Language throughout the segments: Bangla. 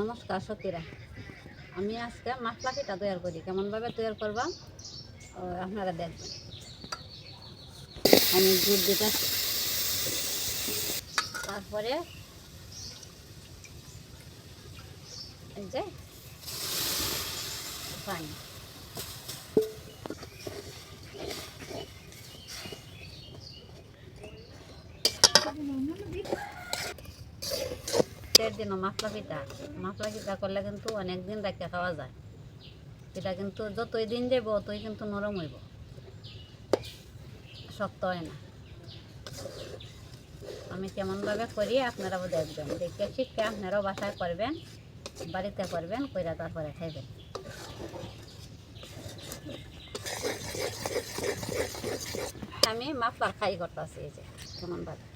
নমস্কার সত্যিরা আমি আজকে মাছলা পিঠা তৈরি করি। কেমনভাবে তৈরি করবা? আপনারা দেখবেন। আমি দুধ দিতে তারপরে এই যে পানি। দিন মাফলা পিঠা। মাফলা পিঠা করলে কিন্তু অনেক দিন রাখতে খাওয়া যায়। এটা কিন্তু যতই দিন যাব ততই কিন্তু নরম হইব। শক্ত হয় না। আমি কেমনভাবে করি, আপনারাও দেখবেন। দেখে শিখে আপনারাও বাসায় করবেন, বাড়িতে করবেন, কইরা তারপরে খাইবেন। আমি মাফলার খাই করতেছি এই যে, কেমনভাবে?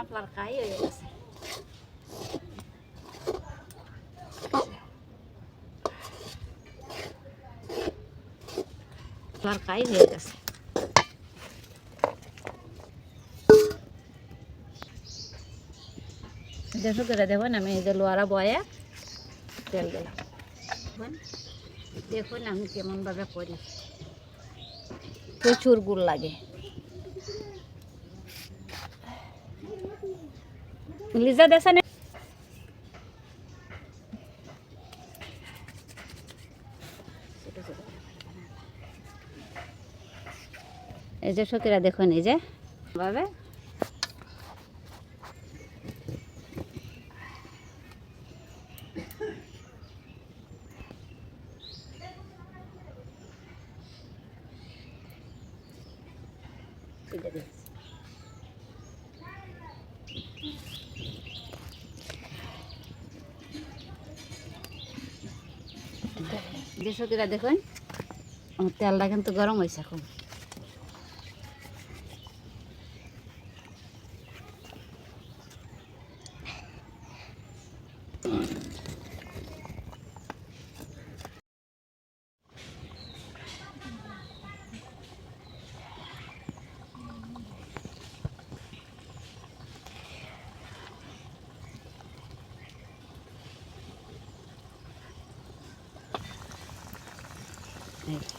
মাফলার খাই হয়ে গেছে মাফলার খাই হয়ে গেছে দেখো করে দেখুন আমি এই যে লোয়ারা বয়ে তেল দিলাম দেখুন আমি কেমনভাবে করি প্রচুর গুড় লাগে লিজা দেশা নে এই যে সকিরা দেখুন এই যে। ভাবে এটা দিচ্ছি। সকিরা দেখুন আমার তেলটা কিন্তু গরম হয়েছে এখন।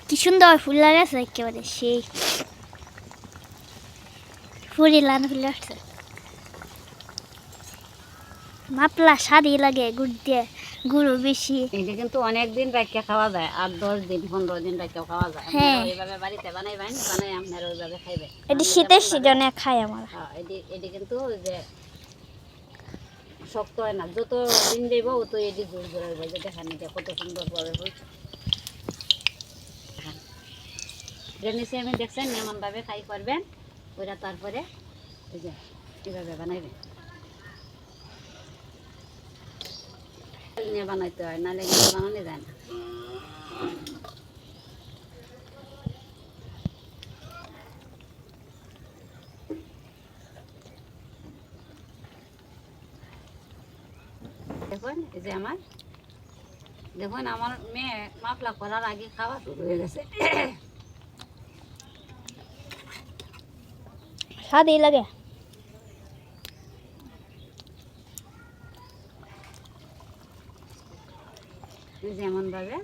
কি সুন্দর ফুল লাগাছে একেবারে সেই ফুলি লান ফুল আসছে মাপলা সাদি লাগে গুড় দিয়ে গুঁড়ো বেশি এটা কিন্তু অনেক দিন রাখিয়া খাওয়া যায় আট দশ দিন পনেরো দিন রাখিয়া খাওয়া যায় হ্যাঁ। ওইভাবে বাড়িতে বানাইবেন বানাই আপনারা ওইভাবে খাইবেন এটি শীতের সিজনে খাই আমরা হ্যাঁ এটি এটি কিন্তু ওই যে শক্ত হয় না যত দিন দেব তত এটি জোর জোর হইব যে দেখেন কত সুন্দরভাবে হয়েছে হ্যাঁ। নিচে আমি দেখছেন এমনভাবে খাই করবেন, ওইটা তারপরে এই যে এইভাবে বানাইবেন নিয়ে বানাইতে হয়, নাহলে বানানো যায় না। দেখুন, এই যে আমার। দেখুন, আমার মেয়ে মাফলা করার আগে খাওয়া শুরু হয়ে গেছে। সাদি লাগে যেমনভাবে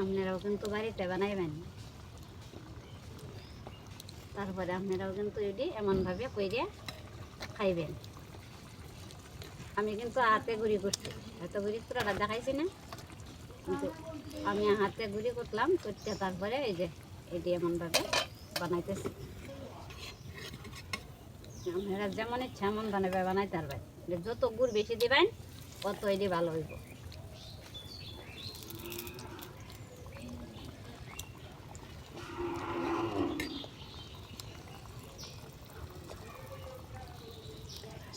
আপনারাও কিন্তু বাড়িতে বানাইবেন। তারপরে আপনারাও কিন্তু এটি এমনভাবে কইরে খাইবেন। আমি কিন্তু হাতে গুড়ি করছি। হাতে গুড়ি তোরা দেখাইছি না। কিন্তু আমি হাতে গুড়ি করলাম, করতে তারপরে এই যে এটি এমনভাবে বানাইতেছি। আপনারা যেমন ইচ্ছা এমন বানাবে বানাইতে পারবেন। যত গুড় বেশি দিবেন তত এটি ভালো হইব।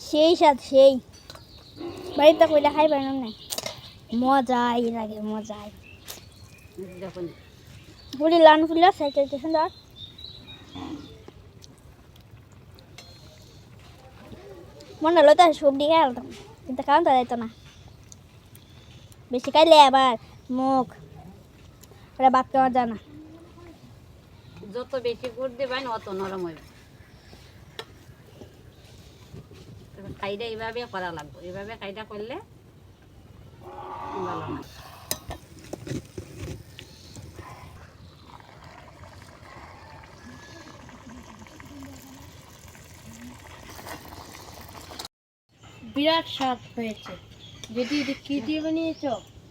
সেই স্বাদ সেই। বাড়িতে কইলে খাই পাই না মজাই লাগে মজাই। ফুলি লান ফুল আছে কি সুন্দর। মনে হলো তো সবজি খেয়ে কিন্তু খাওয়া তো যাইতো না বেশি খাইলে আবার মুখ ওরা ভাত খাওয়া যায় না যত বেশি গুড় দেবেন অত নরম হইবে কাইটা এইভাবে করা লাগবে এইভাবে কাইটা করলে ভালো না বিরাট স্বাদ হয়েছে। যদি এটা কি দিয়ে বানিয়েছ?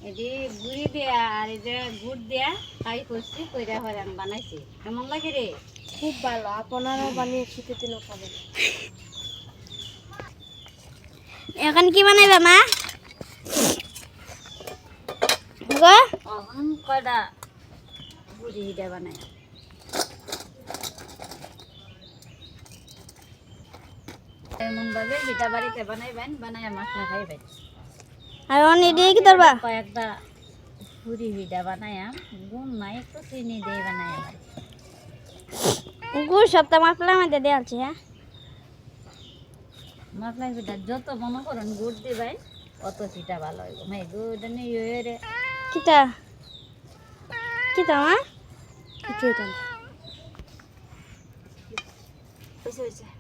এটি গুড়ি দেয়া আর এই যে গুড় দেয়া কাই করছি কইরা হরান বানাইছি। কেমন লাগে রে? খুব ভালো আপনারাও বানিয়ে শীতের দিনও খাবেন এখন কি বানাইবে মা? কয়টা গুড়ি বানাই। এমন ভাবে হিটা বাড়িতে বানাইবেন বানাই মশলা খাইবেন আর অন এদিকে কি করবা কয়েকটা পুরি হিটা বানায়া গুণ নাই একটু চিনি দিয়ে আবার গুড় সপ্তাহ মশলার মধ্যে দেওয়া আছে হ্যাঁ? মশলা পিঠা যত মনে করেন গুড় দিবেন অত পিঠা ভালো হইব। ভাই গুড় নিয়ে রে। কিটা? কিটা মা? কিছু এটা হয়েছে হয়েছে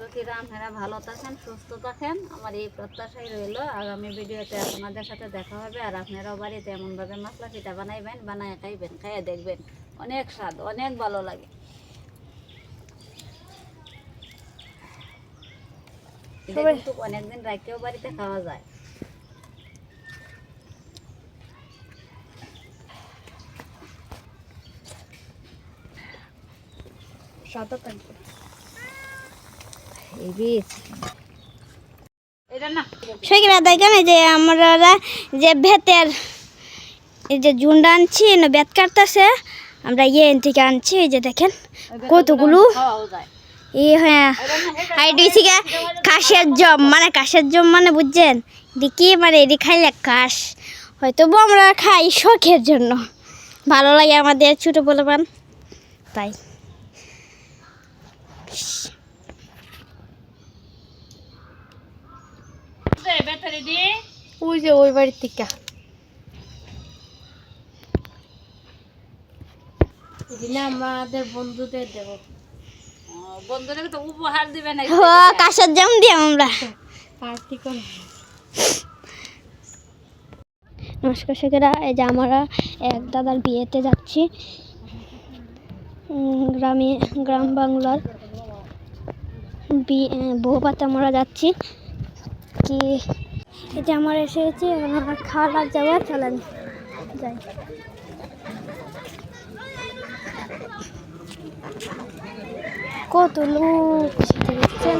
সতীরা আপনারা ভালো থাকেন সুস্থ থাকেন। আমার এই প্রত্যাশাই রইল। আগামী ভিডিওতে আপনাদের সাথে দেখা হবে আর আপনারাও বাড়িতে এমনভাবে মশলা পিঠা বানাইবেন বানায় খাইবেন খাইয়ে দেখবেন। অনেক স্বাদ অনেক ভালো লাগে। কিন্তু অনেকদিন রাখতেও বাড়িতে খাওয়া যায়। সাদা থাকবে এই বীজ সেখানে দেখেন যে আমরা যে ভেতের এই যে আনছি না বেত কাটতেছে আমরা ইয়ে থেকে আনছি এই যে দেখেন কতগুলো। এই হ্যাঁ গে কাশের জম মানে কাশের জম মানে বুঝছেন? দেখি মানে এটি খাইলে কাশ। হয়তো আমরা খাই শখের জন্য। ভালো লাগে আমাদের ছোটো বলবান তাই ব্যাটারি দিয়ে ওই যে ওই বাড়ির থেকে। এদিনে আমাদের বন্ধুদের দেবো। বন্ধুরা তো উপহার দিবে না ও কাশের জাম দিয়ে আমরা। পার্টি করে নমস্কার শেখেরা এই যে আমরা এক দাদার বিয়েতে যাচ্ছি। গ্রামে গ্রাম বাংলার বিয়ে বউপাতে আমরা যাচ্ছি। কি যে আমরা এসে গেছি আমরা খাওয়া যাব চলেন যাই। কত লোক দেখছেন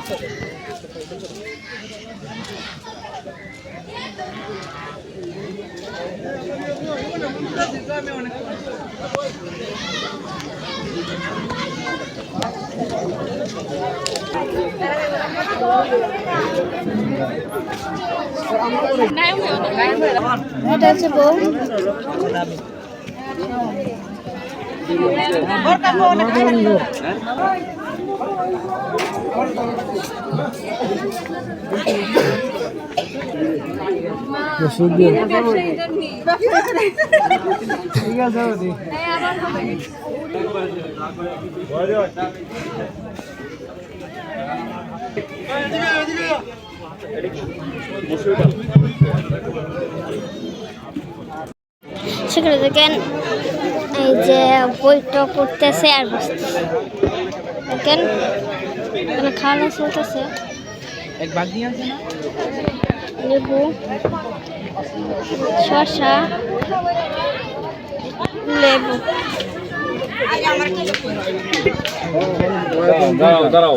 এটা হচ্ছে বউ। সেখানে দেখেন এই যে বইটা পড়তেছে আর দেখেন এখানে খাওয়া চলতেছে। লেবু শসা লেবু। দাঁড়াও দাঁড়াও।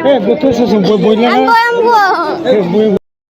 Eh, betul sesungguhnya. Ambo, ambo.